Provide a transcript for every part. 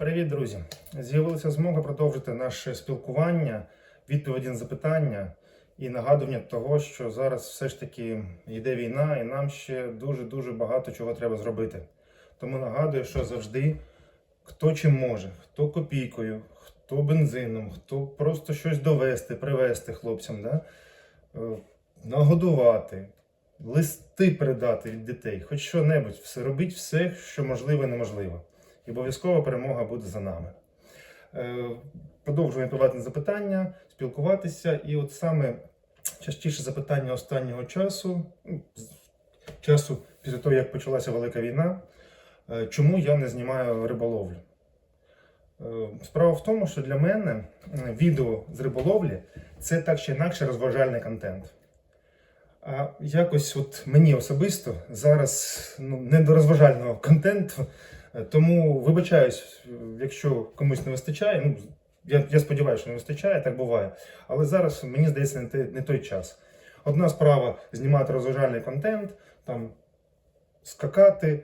Привіт, друзі! З'явилася змога продовжити наше спілкування, відповіді на запитання і нагадування того, що зараз все ж таки йде війна, і нам ще дуже-дуже багато чого треба зробити. Тому нагадую, що завжди хто чим може, хто копійкою, хто бензином, хто просто щось довести, привезти хлопцям, да? Е, нагодувати, листи передати від дітей, хоч що-небудь, все робіть все, що можливо і неможливо. І обов'язкова перемога буде за нами. Е, Продовжуємо відповідати запитання, спілкуватися. І от саме частіше запитання останнього часу, ну, часу після того, як почалася велика війна, е, чому я не знімаю риболовлю? Е, Справа в тому, що для мене відео з риболовлі це так чи інакше розважальний контент. А якось от мені особисто зараз ну, не до розважального контенту, тому вибачаюсь, е, якщо комусь не вистачає. Ну, я, я сподіваюся, що не вистачає, так буває. Але зараз мені здається не, не той час. Одна справа знімати розважальний контент, там скакати,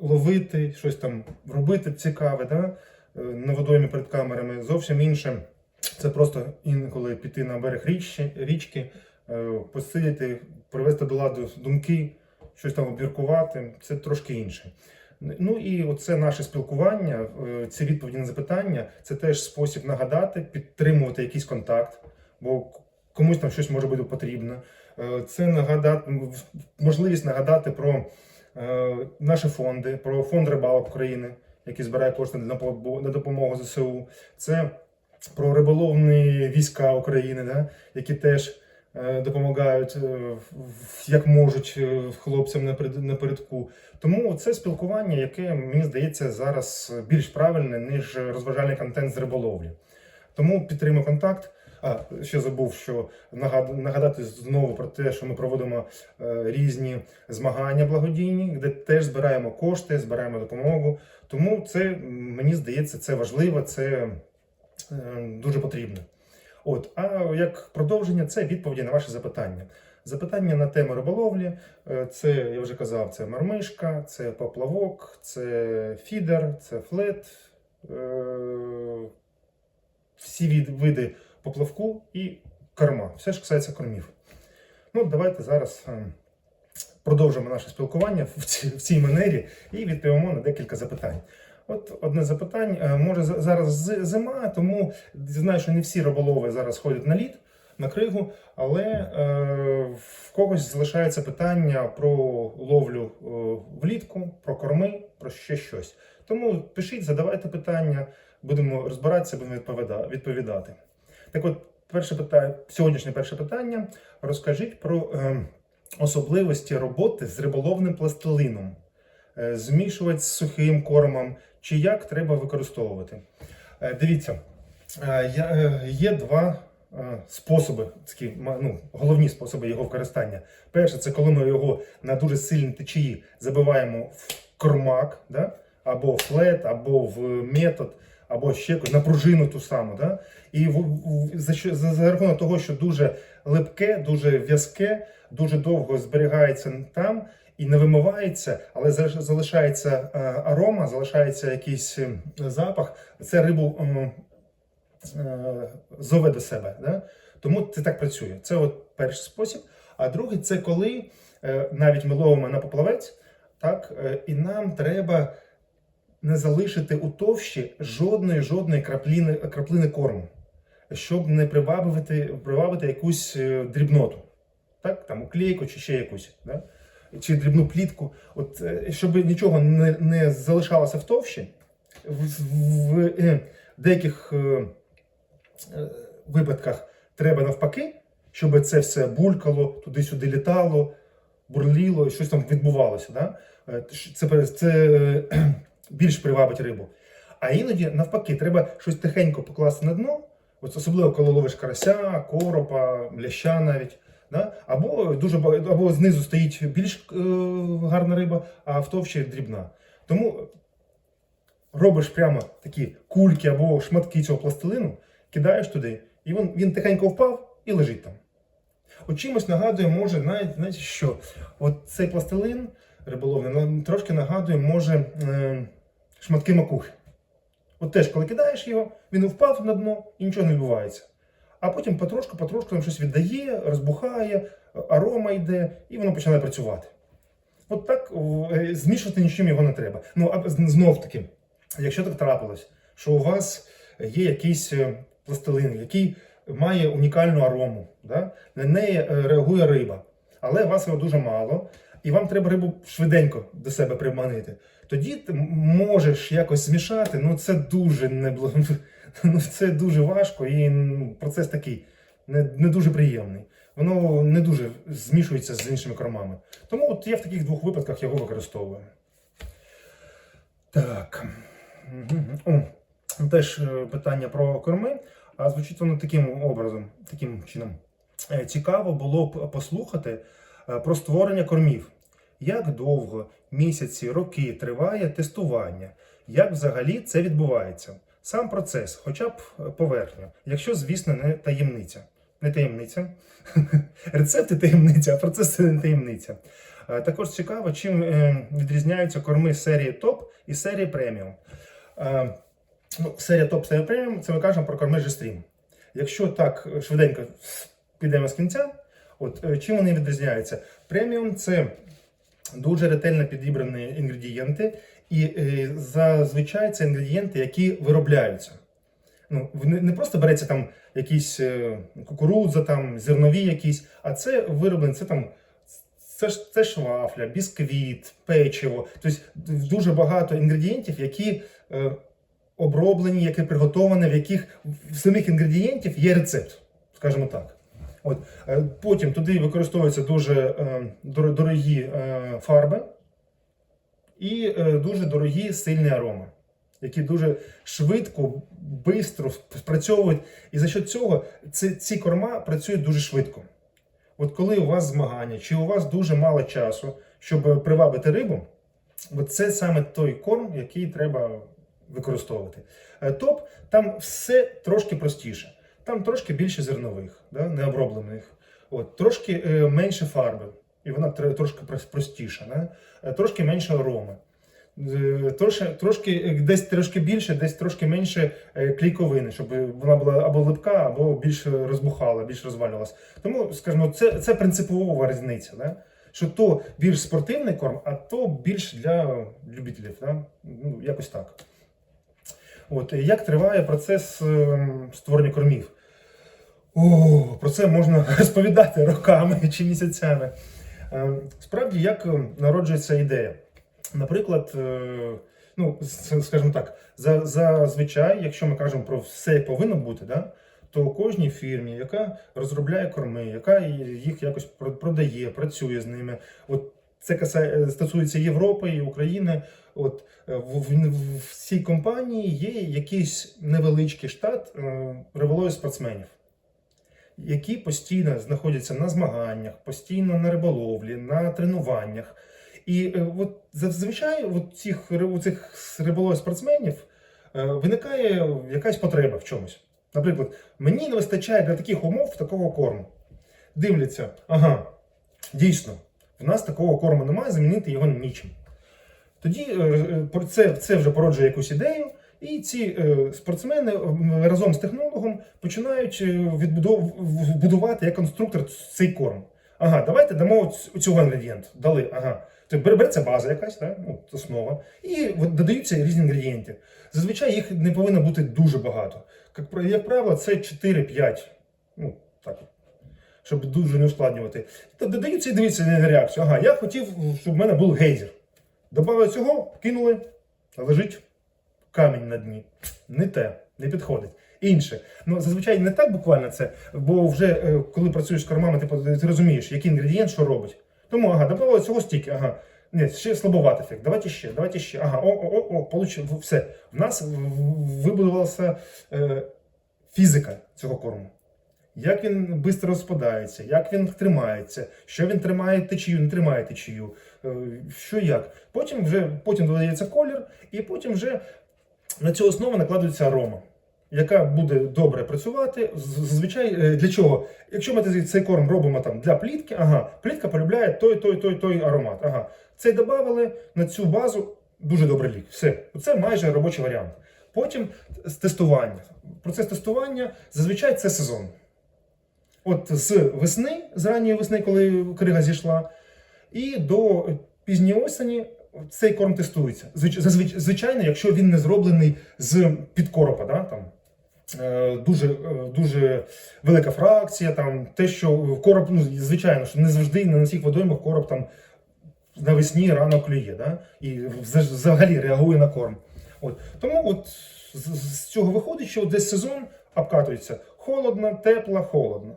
ловити, щось там робити цікаве, да? е, на водоймі перед камерами. Зовсім інше. Це просто інколи піти на берег річки, річки е, посидіти, привести до ладу думки, щось там обміркувати. Це трошки інше. Ну і оце наше спілкування, е, ці відповіді на запитання, це теж спосіб нагадати, підтримувати якийсь контакт, бо комусь там щось може бути потрібно. Е, Це нагадати, можливість нагадати про е, наші фонди, про фонд рибалок України, який збирає кошти на допо- допомогу ЗСУ. Це про риболовні війська України, да, які теж допомагають е, як можуть е, хлопцям напередку. Тому це спілкування, яке мені здається зараз більш правильне, ніж розважальний контент з риболовлі. Тому підтримую контакт. А ще забув, що нагадати знову про те, що ми проводимо е, різні змагання благодійні, де теж збираємо кошти, збираємо допомогу. Тому це мені здається, це важливо, це е, дуже потрібно. От, а як продовження, це відповіді на ваші запитання. Запитання на тему риболовлі, е, це я вже казав, це мармишка, це поплавок, це фідер, це флет, е, всі види поплавку і корма. Все ж касається кормів. Ну, давайте зараз е, продовжимо наше спілкування в цій манері і відповімо на декілька запитань. От одне запитання. Е, Може за- зараз зима, тому знаю, що не всі риболови зараз ходять на лід, на кригу, але е, в когось залишається питання про ловлю е, влітку, про корми, про ще щось. Тому пишіть, задавайте питання, будемо розбиратися, будемо відповідати. Так от, перше питання, сьогоднішнє перше питання. Розкажіть про е, особливості роботи з риболовним пластилином. Е, змішувати з сухим кормом, чи як треба використовувати. Е, Дивіться, е, е, є два способи, такі, ну, головні способи його використання. Перше, це коли ми його на дуже сильній течії забиваємо в кормак, да? або в флет, або в метод, або ще на пружину ту саму. Да? І в, в- за, за, за рахунок того, що дуже липке, дуже в'язке, дуже довго зберігається там і не вимивається, але залишається е, арома, залишається якийсь е, запах. Це рибу е, зове до себе. Да? Тому це так працює. Це от перший спосіб. А другий це коли навіть ми ловимо на поплавець, так, і нам треба не залишити у товщі жодної жодної краплини, краплини корму, щоб не привабити, привабити якусь дрібноту. Так, там уклейку чи ще якусь, да? Чи дрібну плітку. От, е, щоб нічого не, не залишалося в товщі, в, в, в е, деяких е, е, випадках треба навпаки, щоб це все булькало, туди-сюди літало, бурліло, і щось там відбувалося. Да? Це, це більш привабить рибу. А іноді, навпаки, треба щось тихенько покласти на дно, особливо коли ловиш карася, коропа, ляща навіть. Да? Або дуже або знизу стоїть більш е, гарна риба, а в товщі дрібна. Тому робиш прямо такі кульки або шматки цього пластилину, кидаєш туди, і він, він тихенько впав і лежить там. От чимось нагадує, може, навіть знаєте що, от цей пластилин риболовний ну, трошки нагадує, може, е, шматки макухи. От теж, коли кидаєш його, він впав на дно і нічого не відбувається. А потім потрошку, потрошку там щось віддає, розбухає, арома йде, і воно починає працювати. От так е, змішувати нічим його не треба. Ну, а знов таки, якщо так трапилось, що у вас є якийсь е, пластилин, який має унікальну арому, да? на неї е, реагує риба, але вас його дуже мало, і вам треба рибу швиденько до себе приманити. Тоді ти можеш якось змішати, ну це дуже не ну, це дуже важко, і ну, процес такий не, не дуже приємний. Воно не дуже змішується з іншими кормами. Тому от я в таких двох випадках його використовую. Так. О, теж е, питання про корми. А звучить воно таким образом, таким чином. Е, Цікаво було б послухати е, про створення кормів. Як довго, місяці, роки триває тестування? Як взагалі це відбувається? Сам процес, хоча б е, поверхню, якщо, звісно, не таємниця. Не таємниця. Рецепти таємниця, а процес це не таємниця. Е, Також цікаво, чим е, відрізняються корми серії топ і серії преміум. Ну, серія топ, серія преміум це ми кажемо про корми G-Stream. Якщо так швиденько підемо з кінця, от чим вони відрізняються? Преміум це дуже ретельно підібрані інгредієнти, і е, зазвичай це інгредієнти, які виробляються. Ну, не, просто береться там якісь е, кукурудза, там, зернові якісь, а це вироблено, це там. Це це ж вафля, бісквіт, печиво. Тобто дуже багато інгредієнтів, які е, оброблені, які приготовані, в яких в самих інгредієнтів є рецепт, скажімо так. От. е, Потім туди використовуються дуже е, дорогі е, фарби і дуже дорогі сильні ароми, які дуже швидко, швидко спрацьовують. І за що цього ці, корма працюють дуже швидко. От коли у вас змагання, чи у вас дуже мало часу, щоб привабити рибу, от це саме той корм, який треба використовувати. Топ там все трошки простіше. Там трошки більше зернових, да, необроблених. От, трошки е, менше фарби, і вона трошки простіша. Да? Е, трошки менше ароми. Трошки, трошки, е, десь трошки більше, десь трошки менше е, клейковини, щоб вона була або липка, або більш розбухала, більш розвалювалася. Тому, скажімо, це, це принципова різниця. Да? Що то більш спортивний корм, а то більш для любителів. Да? Ну, якось так. От, як триває процес ем, створення кормів? О, про це можна розповідати роками чи місяцями. Ем, Справді, як ем, народжується ідея? Наприклад, е, ну, скажімо так, за- зазвичай, якщо ми кажемо про все повинно бути, да, то кожній фірмі, яка розробляє корми, яка їх якось продає, працює з ними. От це касає, стосується Європи і України. От е, в, в, цій компанії є якийсь невеличкий штат е, риболовів спортсменів, які постійно знаходяться на змаганнях, постійно на риболовлі, на тренуваннях. І е, от зазвичай от цих, у цих риболових спортсменів е, виникає якась потреба в чомусь. Наприклад, мені не вистачає для таких умов такого корму. Дивляться, ага, дійсно, в нас такого корму немає, замінити його нічим. Тоді е, е, це, це вже породжує якусь ідею, і ці е, спортсмени разом з технологом починають будувати як конструктор цей корм. Ага, давайте дамо цього інгредієнт. Дали, ага. Тобто береться база якась, так? ну, основа, і додаються різні інгредієнти. Зазвичай їх не повинно бути дуже багато. Як, правило, це 4-5. Ну, Щоб дуже не ускладнювати. Тобто додаються і дивіться на реакцію. Ага, я хотів, щоб в мене був гейзер. Добавили цього, кинули, лежить камінь на дні. Не те, не підходить. Інше. Ну, зазвичай не так буквально це, бо вже е, коли працюєш з кормами, ти, ти розумієш, який інгредієнт що робить. Тому, ага, додавали цього стільки, ага. Ні, ще слабоватий ефект. Давайте ще, давайте ще. Ага, о, о, о, о, получив, все. В нас вибудувалася е, фізика цього корму. Як він швидко розпадається, як він тримається, що він тримає течію, не тримає течію, е, що як. Потім вже потім додається колір, і потім вже на цю основу накладується арома, яка буде добре працювати. Зазвичай е, для чого? Якщо ми цей корм робимо там для плітки, ага, плітка полюбляє той, той, той, той аромат. Ага, цей додали на цю базу дуже добрий лік. Все, це майже робочий варіант. Потім тестування. Процес тестування зазвичай це сезон. От з весни, з ранньої весни, коли крига зійшла, і до пізньої осені цей корм тестується. Звич- Звичайно, якщо він не зроблений з підкоропа, да, там, е, дуже, е, дуже велика фракція, там, те, що короб, ну, звичайно, що не завжди на всіх водоймах короб там навесні рано клює, да? і взагалі реагує на корм. От. Тому от з, з цього виходить, що десь сезон обкатується холодно, тепло, холодно.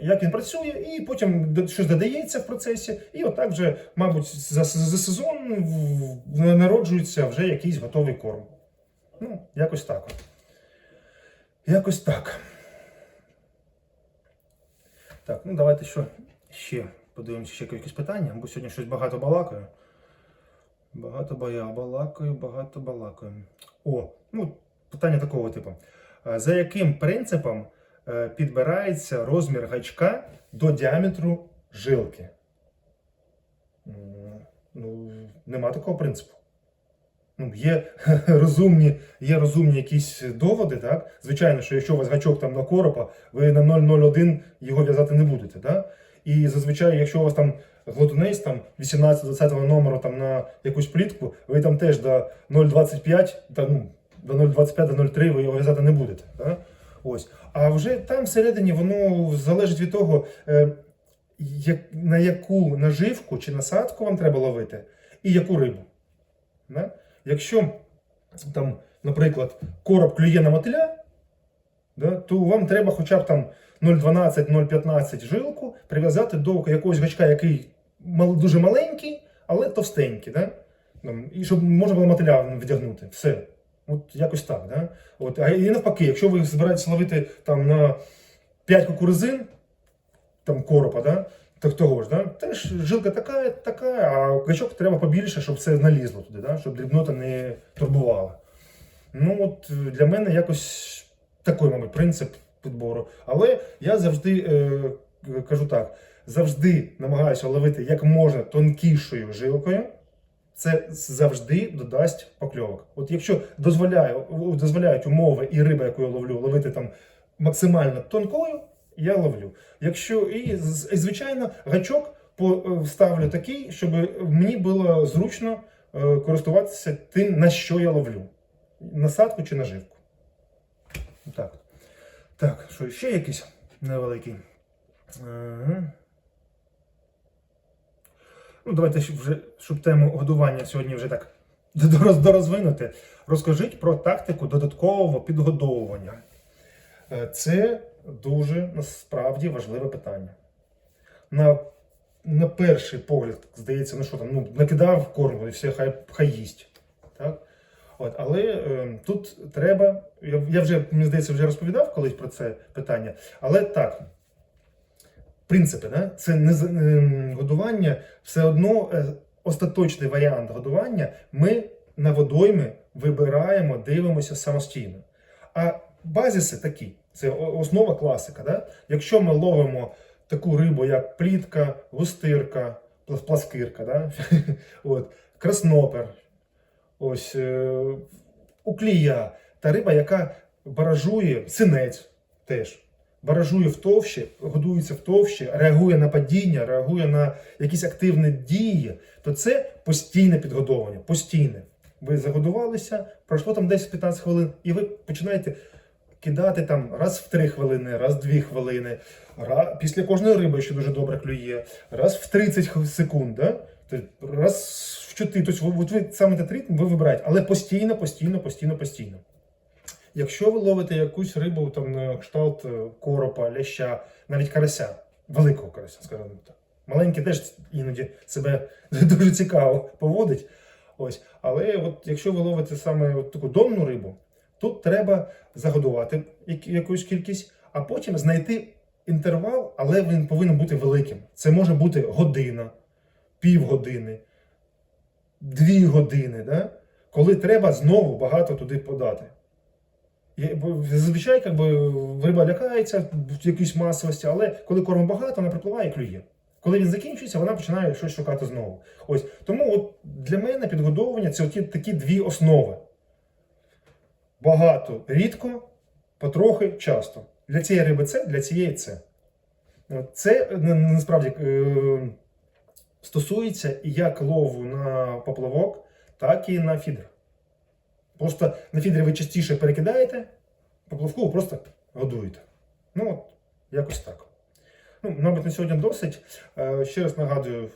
Як він працює, і потім щось додається в процесі, і отак вже, мабуть, за, за сезон народжується вже якийсь готовий корм. Ну, якось так. Якось так. Так, ну давайте що ще подивимося ще якісь питання, бо сьогодні щось багато балакаю. Багато бая балакаю, багато балакаю. О, ну, питання такого типу. За яким принципом підбирається розмір гачка до діаметру жилки? Ну, нема такого принципу. Ну, є розумні, є розумні якісь доводи, так? Звичайно, що якщо у вас гачок там на коропа, ви на 0,01 його в'язати не будете, так? І зазвичай, якщо у вас там глотунець там 18-20 номеру там на якусь плітку, ви там теж до 0,25, та, ну, до 0,25 до 0,3 ви його в'язати не будете. Так? Ось. А вже там всередині воно залежить від того, е, як, на яку наживку чи насадку вам треба ловити, і яку рибу. Да? Якщо там, наприклад, короб клює на мотиля, да, то вам треба хоча б там 0,12-0,15 жилку прив'язати до якогось гачка, який дуже маленький, але товстенький. Да? І щоб можна було мотиля вдягнути. Все. От якось так. Да? От, а і навпаки, якщо ви збираєтесь ловити там на 5 кукурузин, там коропа, да? так того ж, да? теж жилка така, така, а гачок треба побільше, щоб все налізло туди, да? щоб дрібнота не турбувала. Ну, от для мене якось такий, мабуть, принцип підбору. Але я завжди е, кажу так: завжди намагаюся ловити як можна тонкішою жилкою. Це завжди додасть покльовок. От якщо дозволяю, дозволяють умови і риба, яку я ловлю, ловити там максимально тонкою, я ловлю. Якщо і, звичайно, гачок е, ставлю такий, щоб мені було зручно е, користуватися тим, на що я ловлю. Насадку чи наживку. Так. Так, що ще якийсь невеликий. Ага. Ну, давайте вже, щоб тему годування сьогодні вже так дорозвинути. Розкажіть про тактику додаткового підгодовування. Е, Це дуже насправді важливе питання. На, на перший погляд, здається, ну що там, ну, накидав корму і все, хай, хай їсть. Так? От, але е, тут треба, я, я вже, мені здається, вже розповідав колись про це питання, але так, принципи, да? це не ем, годування, все одно е, остаточний варіант годування ми на водойми вибираємо, дивимося самостійно. А базиси такі, це основа класика. Да? Якщо ми ловимо таку рибу, як плітка, густирка, пласкирка, да? От, краснопер, ось е, уклія, та риба, яка баражує, синець теж. Баражує в товщі, годується в товщі, реагує на падіння, реагує на якісь активні дії, то це постійне підгодовування, постійне. Ви загодувалися, пройшло там 10-15 хвилин, і ви починаєте кидати там раз в 3 хвилини, раз в 2 хвилини, ра- після кожної риби, що дуже добре клює, раз в 30 секунд, да? Раз в 4. Тобто ви- саме этот ритм ви вибираєте, але постійно, постійно, постійно, постійно. Якщо ви ловите якусь рибу там на кшталт е, коропа, ляща, навіть карася, великого карася, скажімо так. Маленький теж іноді себе дуже цікаво поводить. Ось. Але от якщо ви ловите саме от таку донну рибу, тут треба загодувати якусь кількість, а потім знайти інтервал, але він повинен бути великим. Це може бути година, півгодини, дві години, да? коли треба знову багато туди подати. Зазвичай як би, риба лякається в якійсь масовості, але коли корму багато, вона припливає і клює. Коли він закінчується, вона починає щось шукати знову. Ось тому от для мене підгодовування це оті, такі дві основи. багато, рідко, потрохи, часто. Для цієї риби це, для цієї це. Це насправді е, стосується як лову на поплавок, так і на фідер. Просто на фідері ви частіше перекидаєте, поплавку ви просто годуєте. Ну, от, якось так. Ну, мабуть, на сьогодні досить. Е, Ще раз нагадую,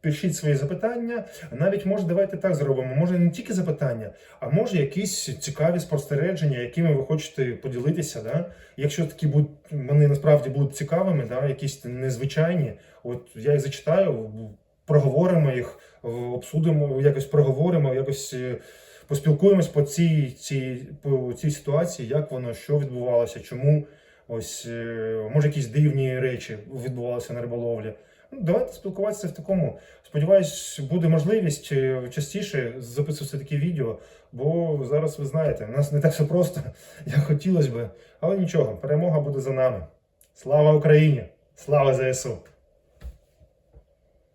пишіть свої запитання. Навіть може, давайте так зробимо. Може не тільки запитання, а може якісь цікаві спостереження, якими ви хочете поділитися. Да? Якщо такі будуть, вони насправді будуть цікавими, да? якісь незвичайні, от я їх зачитаю, проговоримо їх, обсудимо, якось проговоримо, якось е, поспілкуємось по цій, цій, по цій ситуації, як воно, що відбувалося, чому. Ось, е, може, якісь дивні речі відбувалися на риболовлі. Ну, давайте спілкуватися в такому. Сподіваюсь, буде можливість е, частіше записувати такі відео, бо зараз ви знаєте, у нас не так все просто, як хотілося би. Але нічого, перемога буде за нами. Слава Україні! Слава ЗСУ!